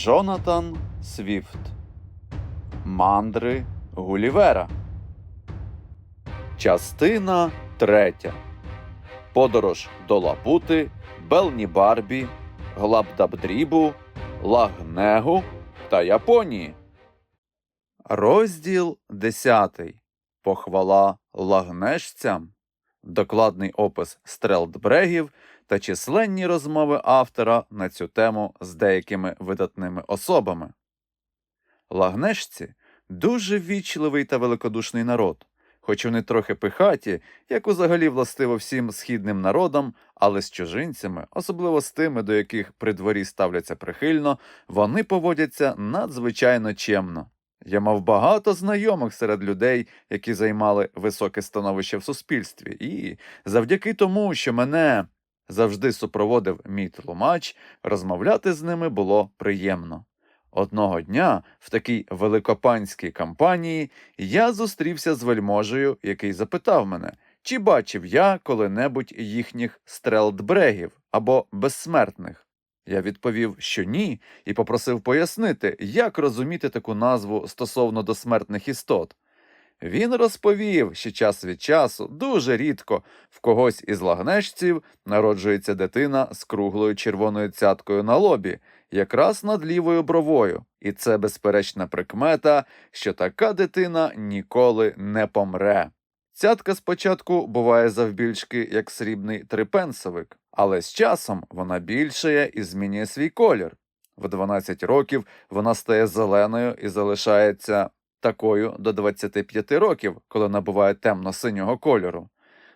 Джонатан Свіфт Мандри Гулівера. Частина третя. Подорож до Лапути, Белні Барбі, Глабдабдрібу, Лагнегу та Японії. Розділ 10. Похвала лагнешцям. Докладний опис стрелдбрегів та численні розмови автора на цю тему з деякими видатними особами. Лагнешці дуже ввічливий та великодушний народ, хоч вони трохи пихаті, як узагалі властиво всім східним народам, але з чужинцями, особливо з тими, до яких при дворі ставляться прихильно, вони поводяться надзвичайно чемно. Я мав багато знайомих серед людей, які займали високе становище в суспільстві, і завдяки тому, що мене завжди супроводив мій тлумач, розмовляти з ними було приємно. Одного дня в такій великопанській кампанії я зустрівся з вельможею, який запитав мене, чи бачив я коли-небудь їхніх стрелдбрегів або безсмертних. Я відповів, що ні, і попросив пояснити, як розуміти таку назву стосовно до смертних істот. Він розповів, що час від часу, дуже рідко, в когось із лагнешців народжується дитина з круглою червоною цяткою на лобі, якраз над лівою бровою, і це безперечна прикмета, що така дитина ніколи не помре. Цятка спочатку буває завбільшки, як срібний трипенсовик, але з часом вона більшає і змінює свій колір. В 12 років вона стає зеленою і залишається такою до 25 років, коли набуває темно-синього кольору.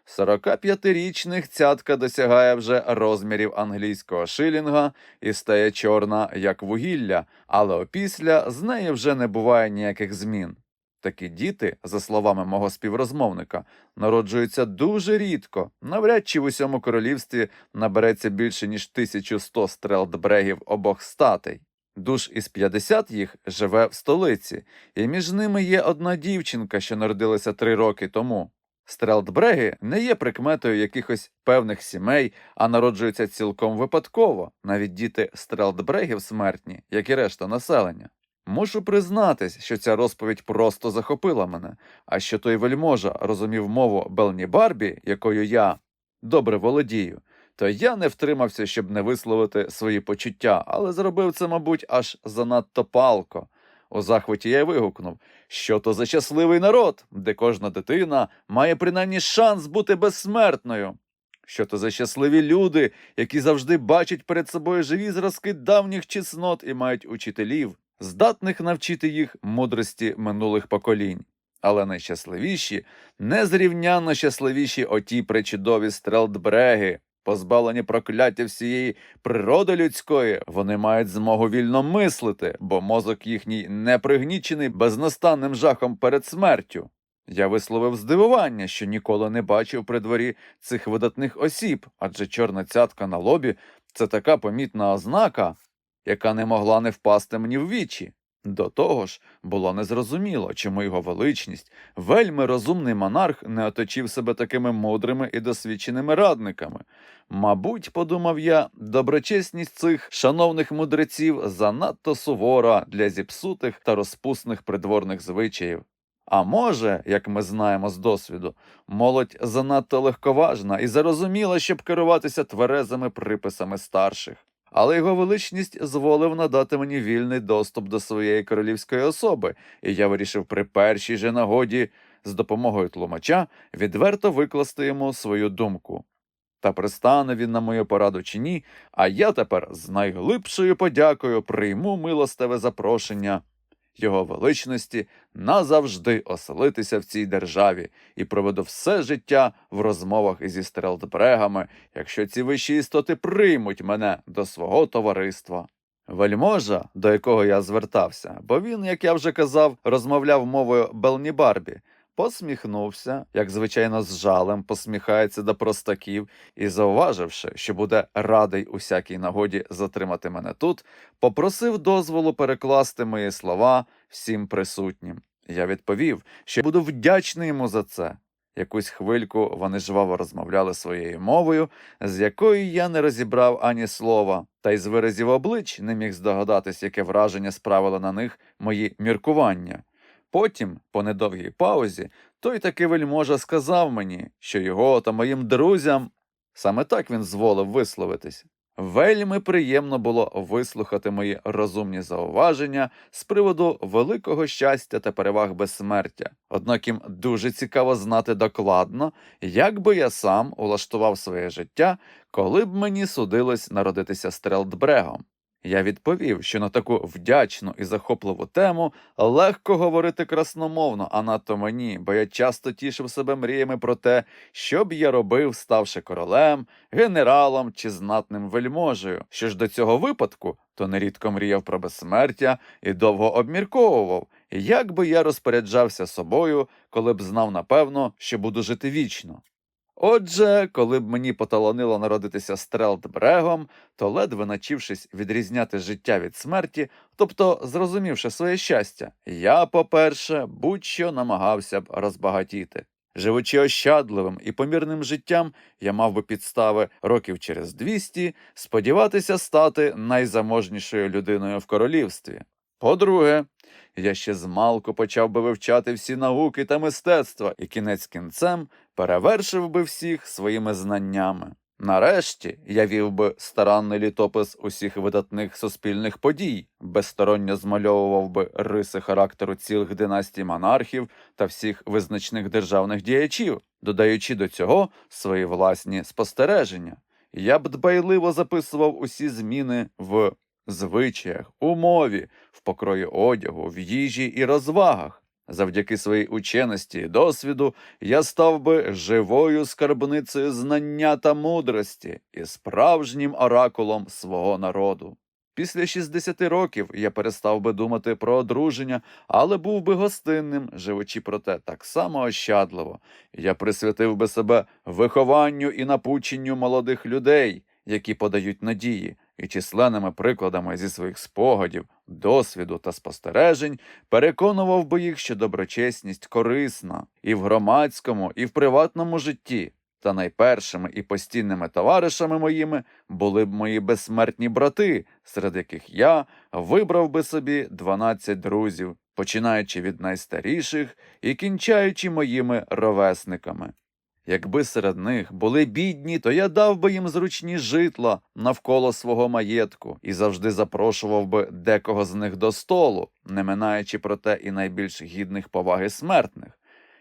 45-річних цятка досягає вже розмірів англійського шилінга і стає чорна, як вугілля, але опісля з неї вже не буває ніяких змін. Такі діти, за словами мого співрозмовника, народжуються дуже рідко, навряд чи в усьому королівстві набереться більше ніж 1100 стрелдбрегів обох статей. Душ із 50 їх живе в столиці, і між ними є одна дівчинка, що народилася три роки тому. Стрелдбреги не є прикметою якихось певних сімей, а народжуються цілком випадково, навіть діти стрелдбрегів смертні, як і решта населення. Мушу признатись, що ця розповідь просто захопила мене, а що той вельможа розумів мову Белні Барбі, якою я добре володію, то я не втримався, щоб не висловити свої почуття, але зробив це, мабуть, аж занадто палко. У захваті я й вигукнув, що то за щасливий народ, де кожна дитина має принаймні шанс бути безсмертною. Що то за щасливі люди, які завжди бачать перед собою живі зразки давніх чеснот і мають учителів, здатних навчити їх мудрості минулих поколінь. Але найщасливіші, незрівнянно щасливіші оті причудові стрелдбреги, позбавлені прокляття всієї природи людської, вони мають змогу вільно мислити, бо мозок їхній не пригнічений безнастанним жахом перед смертю. Я висловив здивування, що ніколи не бачив при дворі цих видатних осіб, адже чорна цятка на лобі це така помітна ознака, яка не могла не впасти мені в вічі. До того ж, було незрозуміло, чому його величність, вельми розумний монарх, не оточив себе такими мудрими і досвідченими радниками. Мабуть, подумав я, доброчесність цих шановних мудреців занадто сувора для зіпсутих та розпусних придворних звичаїв. А може, як ми знаємо з досвіду, молодь занадто легковажна і зарозуміла, щоб керуватися тверезими приписами старших. Але його величність зволив надати мені вільний доступ до своєї королівської особи, і я вирішив при першій же нагоді з допомогою тлумача відверто викласти йому свою думку. Та пристане він на мою пораду чи ні, а я тепер з найглибшою подякою прийму милостиве запрошення його величності назавжди оселитися в цій державі і проведу все життя в розмовах зі стрелдбрегами, якщо ці вищі істоти приймуть мене до свого товариства. Вельможа, до якого я звертався, бо він, як я вже казав, розмовляв мовою Белнібарбі, посміхнувся, як звичайно, з жалем посміхається до простаків, і, зауваживши, що буде радий усякій нагоді затримати мене тут, попросив дозволу перекласти мої слова всім присутнім. Я відповів, що буду вдячний йому за це. Якусь хвильку вони жваво розмовляли своєю мовою, з якої я не розібрав ані слова, та й з виразів облич не міг здогадатись, яке враження справило на них мої міркування. Потім, по недовгій паузі, той таки вельможа сказав мені, що його та моїм друзям саме так він зволив висловитись. Вельми приємно було вислухати мої розумні зауваження з приводу великого щастя та переваг безсмертя. Однак їм дуже цікаво знати докладно, як би я сам улаштував своє життя, коли б мені судилось народитися Стрелдбрегом. Я відповів, що на таку вдячну і захопливу тему легко говорити красномовно, а надто мені, бо я часто тішив себе мріями про те, що б я робив, ставши королем, генералом чи знатним вельможею. Що ж до цього випадку, то нерідко мріяв про безсмертя і довго обмірковував, як би я розпоряджався собою, коли б знав напевно, що буду жити вічно. Отже, коли б мені поталанило народитися Стрелдбрегом, то ледве начившись відрізняти життя від смерті, тобто зрозумівши своє щастя, я, по-перше, будь-що намагався б розбагатіти. Живучи ощадливим і помірним життям, я мав би підстави років через 200 сподіватися стати найзаможнішою людиною в королівстві. По-друге, я ще змалку почав би вивчати всі науки та мистецтва і кінець кінцем перевершив би всіх своїми знаннями. Нарешті я вів би старанний літопис усіх видатних суспільних подій, безсторонньо змальовував би риси характеру цілих династій монархів та всіх визначних державних діячів, додаючи до цього свої власні спостереження. Я б дбайливо записував усі зміни в звичаях, у мові, в покрої одягу, в їжі і розвагах. Завдяки своїй ученості і досвіду я став би живою скарбницею знання та мудрості і справжнім оракулом свого народу. Після 60 років я перестав би думати про одруження, але був би гостинним, живучи проте так само ощадливо. Я присвятив би себе вихованню і напученню молодих людей, які подають надії, і численними прикладами зі своїх спогадів, досвіду та спостережень переконував би їх, що доброчесність корисна і в громадському, і в приватному житті. Та найпершими і постійними товаришами моїми були б мої безсмертні брати, серед яких я вибрав би собі 12 друзів, починаючи від найстаріших і кінчаючи моїми ровесниками. Якби серед них були бідні, то я дав би їм зручні житла навколо свого маєтку і завжди запрошував би декого з них до столу, не минаючи проте і найбільш гідних поваги смертних.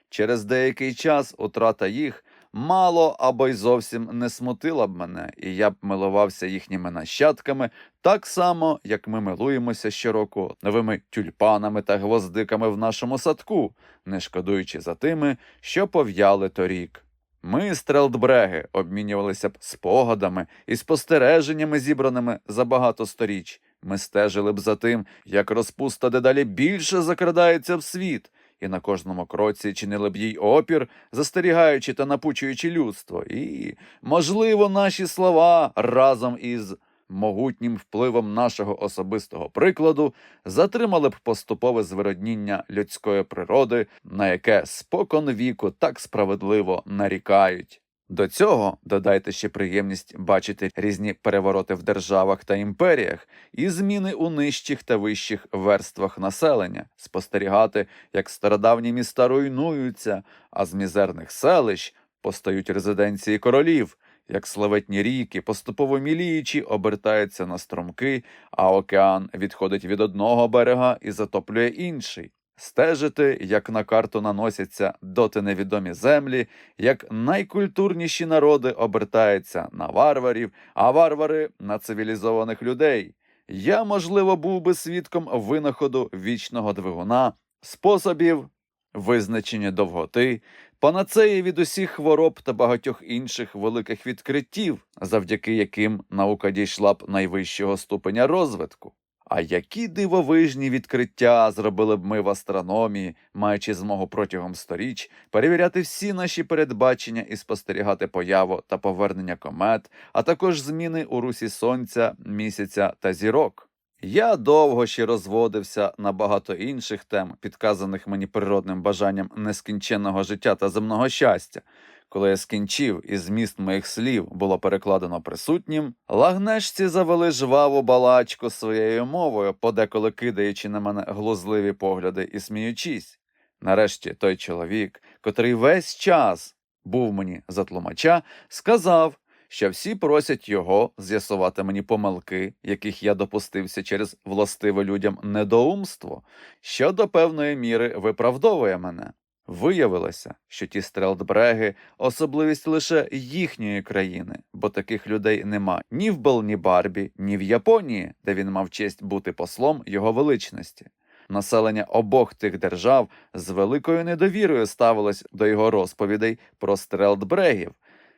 Через деякий час утрата їх мало або й зовсім не смутила б мене, і я б милувався їхніми нащадками так само, як ми милуємося щороку новими тюльпанами та гвоздиками в нашому садку, не шкодуючи за тими, що пов'яли торік. Ми, стрелдбреги, обмінювалися б спогадами і спостереженнями, зібраними за багато сторіч. Ми стежили б за тим, як розпуста дедалі більше закрадається в світ, і на кожному кроці чинили б їй опір, застерігаючи та напучуючи людство. І, можливо, наші слова разом із могутнім впливом нашого особистого прикладу затримали б поступове звиродніння людської природи, на яке спокон віку так справедливо нарікають. До цього додайте ще приємність бачити різні перевороти в державах та імперіях і зміни у нижчих та вищих верствах населення, спостерігати, як стародавні міста руйнуються, а з мізерних селищ постають резиденції королів, як славетні ріки, поступово міліючи, обертаються на струмки, а океан відходить від одного берега і затоплює інший. Стежити, як на карту наносяться доти невідомі землі, як найкультурніші народи обертаються на варварів, а варвари на цивілізованих людей. Я, можливо, був би свідком винаходу вічного двигуна, способів визначення довготи, панацеї від усіх хвороб та багатьох інших великих відкриттів, завдяки яким наука дійшла б найвищого ступеня розвитку. А які дивовижні відкриття зробили б ми в астрономії, маючи змогу протягом сторіч перевіряти всі наші передбачення і спостерігати появу та повернення комет, а також зміни у русі сонця, місяця та зірок. Я довго ще розводився на багато інших тем, підказаних мені природним бажанням нескінченного життя та земного щастя. Коли я скінчив і зміст моїх слів було перекладено присутнім, лагнешці завели жваву балачку своєю мовою, подеколи кидаючи на мене глузливі погляди і сміючись. Нарешті той чоловік, котрий весь час був мені за тлумача, сказав, що всі просять його з'ясувати мені помилки, яких я допустився через властиве людям недоумство, що до певної міри виправдовує мене. Виявилося, що ті стрелдбреги – особливість лише їхньої країни, бо таких людей нема ні в Белнібарбі, ні в Японії, де він мав честь бути послом його величності. Населення обох тих держав з великою недовірою ставилось до його розповідей про стрелдбрегів.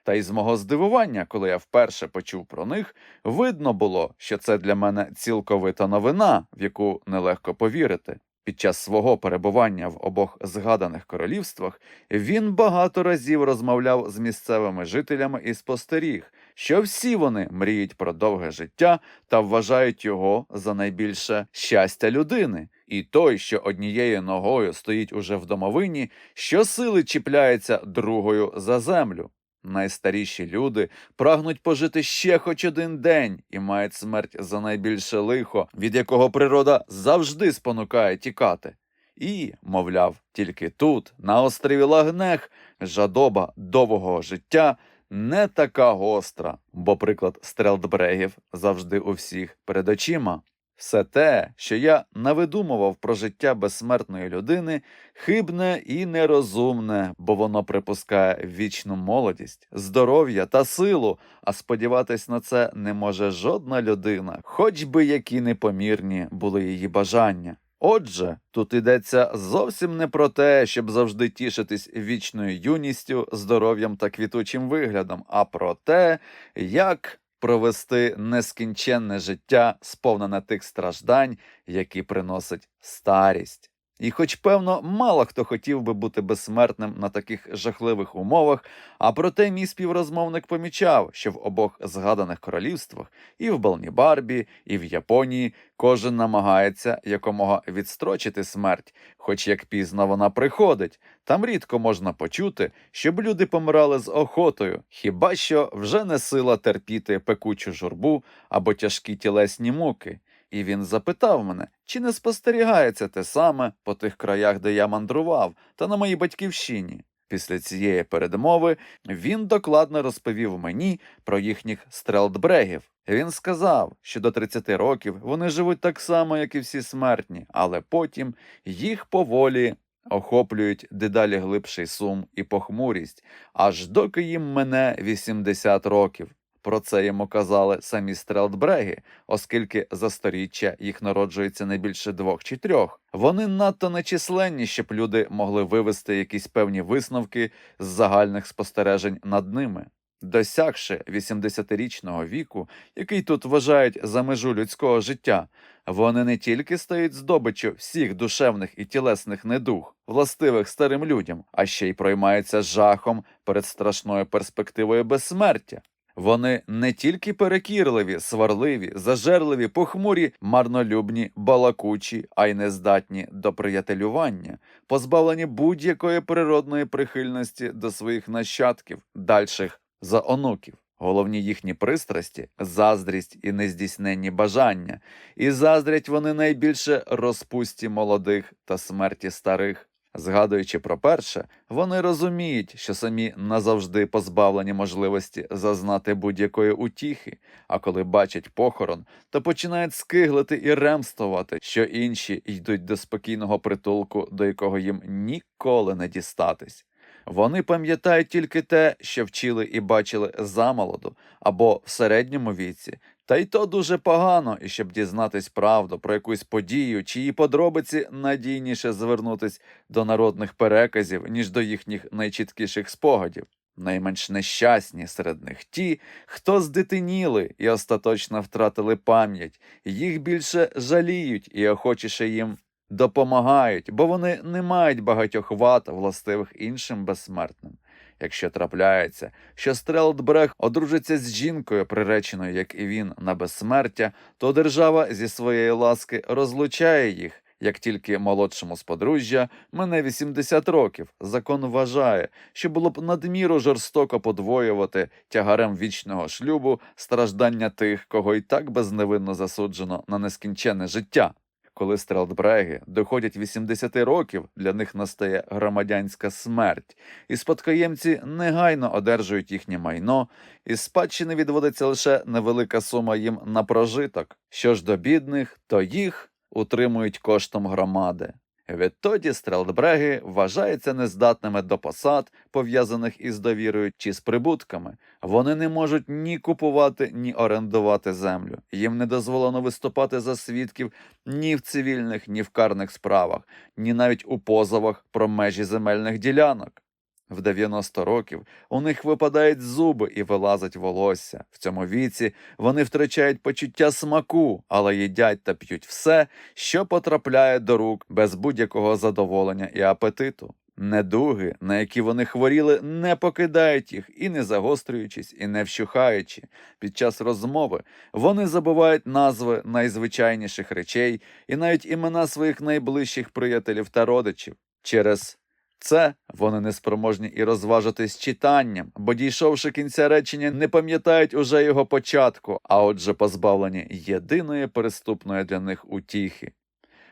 Та й з мого здивування, коли я вперше почув про них, видно було, що це для мене цілковита новина, в яку нелегко повірити. Під час свого перебування в обох згаданих королівствах він багато разів розмовляв з місцевими жителями і спостеріг, що всі вони мріють про довге життя та вважають його за найбільше щастя людини. І той, що однією ногою стоїть уже в домовині, щосили чіпляється другою за землю. Найстаріші люди прагнуть пожити ще хоч один день і мають смерть за найбільше лихо, від якого природа завжди спонукає тікати. І, мовляв, тільки тут, на острові Лагнех, жадоба довгого життя не така гостра, бо приклад стрелдбрегів завжди у всіх перед очима. Все те, що я навидумував про життя безсмертної людини, хибне і нерозумне, бо воно припускає вічну молодість, здоров'я та силу, а сподіватись на це не може жодна людина, хоч би які непомірні були її бажання. Отже, тут йдеться зовсім не про те, щоб завжди тішитись вічною юністю, здоров'ям та квітучим виглядом, а про те, як провести нескінченне життя, сповнене тих страждань, які приносить старість. І хоч, певно, мало хто хотів би бути безсмертним на таких жахливих умовах, а проте мій співрозмовник помічав, що в обох згаданих королівствах, і в Балнібарбі, і в Японії, кожен намагається якомога відстрочити смерть, хоч як пізно вона приходить. Там рідко можна почути, щоб люди помирали з охотою, хіба що вже не сила терпіти пекучу журбу або тяжкі тілесні муки. І він запитав мене, чи не спостерігається те саме по тих краях, де я мандрував, та на моїй батьківщині. Після цієї передмови він докладно розповів мені про їхніх стрелдбрегів. Він сказав, що до 30 років вони живуть так само, як і всі смертні, але потім їх поволі охоплюють дедалі глибший сум і похмурість, аж доки їм мене 80 років. Про це йому казали самі стрелдбреги, оскільки за сторіччя їх народжується не більше двох чи трьох. Вони надто нечисленні, щоб люди могли вивести якісь певні висновки з загальних спостережень над ними. Досягши 80-річного віку, який тут вважають за межу людського життя, вони не тільки стають здобиччю всіх душевних і тілесних недуг, властивих старим людям, а ще й проймаються жахом перед страшною перспективою безсмертя. Вони не тільки перекірливі, сварливі, зажерливі, похмурі, марнолюбні, балакучі, а й нездатні до приятелювання, позбавлені будь-якої природної прихильності до своїх нащадків, дальших за онуків. Головні їхні пристрасті заздрість і нездійсненні бажання, і заздрять вони найбільше розпусті молодих та смерті старих. Згадуючи про перше, вони розуміють, що самі назавжди позбавлені можливості зазнати будь-якої утіхи, а коли бачать похорон, то починають скиглити і ремствувати, що інші йдуть до спокійного притулку, до якого їм ніколи не дістатись. Вони пам'ятають тільки те, що вчили і бачили замолоду або в середньому віці, та й то дуже погано, і щоб дізнатись правду про якусь подію, чиї подробиці надійніше звернутись до народних переказів, ніж до їхніх найчіткіших спогадів. Найменш нещасні серед них ті, хто здитиніли і остаточно втратили пам'ять, їх більше жаліють і охочіше їм допомагають, бо вони не мають багатьох вад, властивих іншим безсмертним. Якщо трапляється, що Стрелдбрег одружиться з жінкою, приреченою, як і він, на безсмертя, то держава зі своєї ласки розлучає їх. Як тільки молодшому з подружжя мине 80 років, закон вважає, що було б надміру жорстоко подвоювати тягарем вічного шлюбу страждання тих, кого і так безневинно засуджено на нескінченне життя. Коли стрелдбреги доходять 80 років, для них настає громадянська смерть, і спадкоємці негайно одержують їхнє майно, і спадщини відводиться лише невелика сума їм на прожиток. Що ж до бідних, то їх утримують коштом громади. Відтоді стрелдбреги вважаються нездатними до посад, пов'язаних із довірою чи з прибутками. Вони не можуть ні купувати, ні орендувати землю. Їм не дозволено виступати за свідків ні в цивільних, ні в карних справах, ні навіть у позовах про межі земельних ділянок. В 90 років у них випадають зуби і вилазить волосся. В цьому віці вони втрачають почуття смаку, але їдять та п'ють все, що потрапляє до рук без будь-якого задоволення і апетиту. Недуги, на які вони хворіли, не покидають їх і не загострюючись, і не вщухаючи. Під час розмови вони забувають назви найзвичайніших речей і навіть імена своїх найближчих приятелів та родичів. Через це вони неспроможні і розважитись читанням, бо, дійшовши кінця речення, не пам'ятають уже його початку, а отже позбавлені єдиної переступної для них утіхи.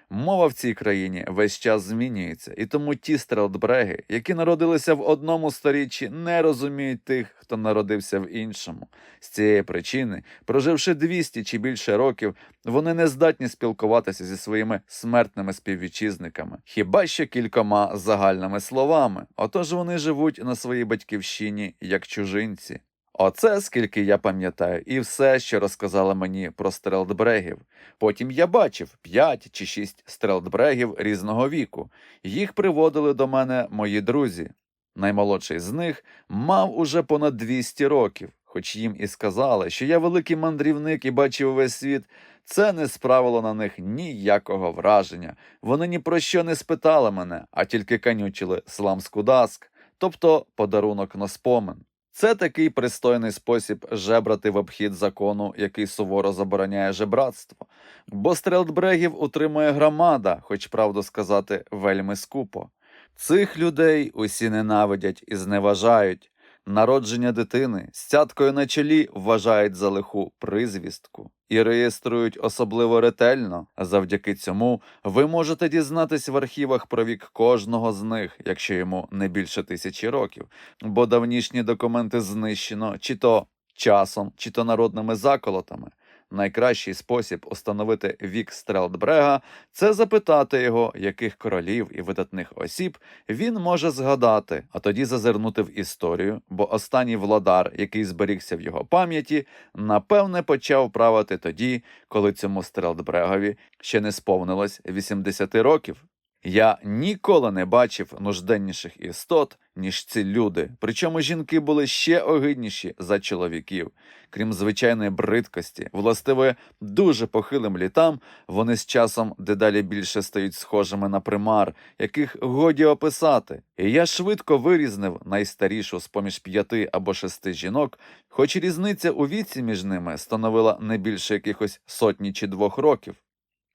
Мова в цій країні весь час змінюється, і тому ті стрелдбреги, які народилися в одному сторіччі, не розуміють тих, хто народився в іншому. З цієї причини, проживши 200 чи більше років, вони не здатні спілкуватися зі своїми смертними співвітчизниками, хіба що кількома загальними словами. Отож вони живуть на своїй батьківщині як чужинці. Оце, скільки я пам'ятаю, і все, що розказали мені про стрелдбрегів. Потім я бачив п'ять чи шість стрелдбрегів різного віку. Їх приводили до мене мої друзі. Наймолодший з них мав уже понад 200 років, хоч їм і сказали, що я великий мандрівник і бачив весь світ. Це не справило на них ніякого враження. Вони ні про що не спитали мене, а тільки канючили сламську даск, тобто подарунок на спомин. Це такий пристойний спосіб жебрати в обхід закону, який суворо забороняє жебратство. Бо стрелдбрегів утримує громада, хоч правду сказати, вельми скупо. Цих людей усі ненавидять і зневажають. Народження дитини з цяткою на чолі вважають за лиху призвістку і реєструють особливо ретельно. Завдяки цьому ви можете дізнатись в архівах про вік кожного з них, якщо йому не більше тисячі років, бо давнішні документи знищено чи то часом, чи то народними заколотами. Найкращий спосіб установити вік Стрелдбрега це запитати його, яких королів і видатних осіб він може згадати, а тоді зазирнути в історію, бо останній владар, який зберігся в його пам'яті, напевне почав правити тоді, коли цьому Стрелдбрегові ще не сповнилось 80 років. Я ніколи не бачив нужденніших істот, ніж ці люди. Причому жінки були ще огидніші за чоловіків. Крім звичайної бридкості, властивої дуже похилим літам, вони з часом дедалі більше стають схожими на примар, яких годі описати. І я швидко вирізнив найстарішу з поміж п'яти або шести жінок, хоч різниця у віці між ними становила не більше якихось сотні чи двох років.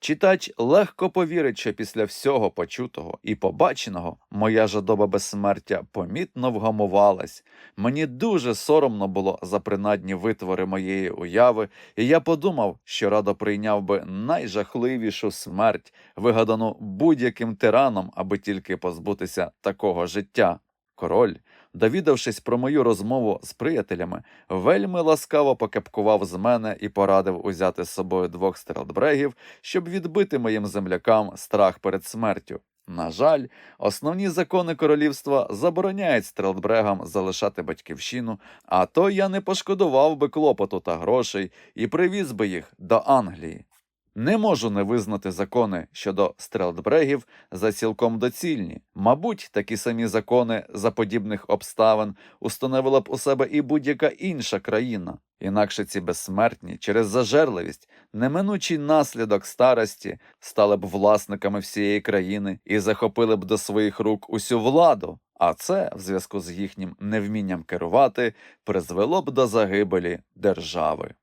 Читач легко повірить, що після всього почутого і побаченого моя жадоба безсмертя помітно вгамувалась. Мені дуже соромно було за принадні витвори моєї уяви, і я подумав, що радо прийняв би найжахливішу смерть, вигадану будь-яким тираном, аби тільки позбутися такого життя. Король, довідавшись про мою розмову з приятелями, вельми ласкаво покепкував з мене і порадив узяти з собою двох стрелдбрегів, щоб відбити моїм землякам страх перед смертю. На жаль, основні закони королівства забороняють стрелдбрегам залишати батьківщину, а то я не пошкодував би клопоту та грошей і привіз би їх до Англії. Не можу не визнати закони щодо стрелдбрегів за цілком доцільні. Мабуть, такі самі закони за подібних обставин установила б у себе і будь-яка інша країна. Інакше ці безсмертні через зажерливість, неминучий наслідок старості стали б власниками всієї країни і захопили б до своїх рук усю владу. а це, в зв'язку з їхнім невмінням керувати, призвело б до загибелі держави.